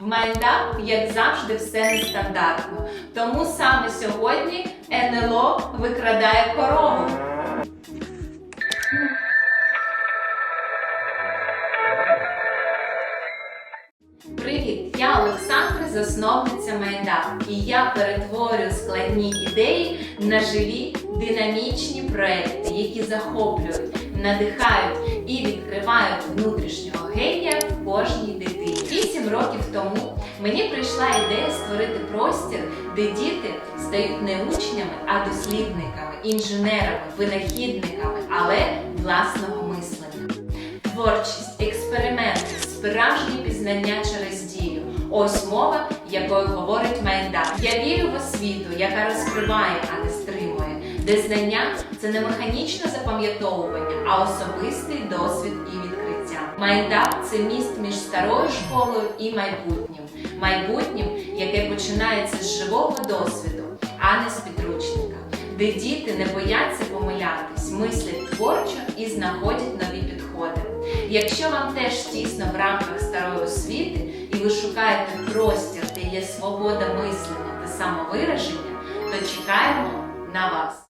В Майндап, як завжди, все нестандартно. Тому саме сьогодні НЛО викрадає корову. Привіт! Я Олександра, засновниця Майндап, і я перетворюю складні ідеї на живі динамічні проекти, які захоплюють, надихають і відкривають внутрішнього генія в кожній дитині. Років тому мені прийшла ідея створити простір, де діти стають не учнями, а дослідниками, інженерами, винахідниками, але власного мислення. Творчість, експерименти, справжнє пізнання через дію. Ось мова, якою говорить Майндап. Я вірю в освіту, яка розкриває, а не стримує, де знання це не механічне запам'ятовування, а особистий досвід і відкриття. Майндап це міст між старою школою і майбутнім. Майбутнім, яке починається з живого досвіду, а не з підручника, де діти не бояться помилятись, мислять творчо і знаходять нові підходи. Якщо вам теж тісно в рамках старої освіти і ви шукаєте простір, де є свобода мислення та самовираження, то чекаємо на вас.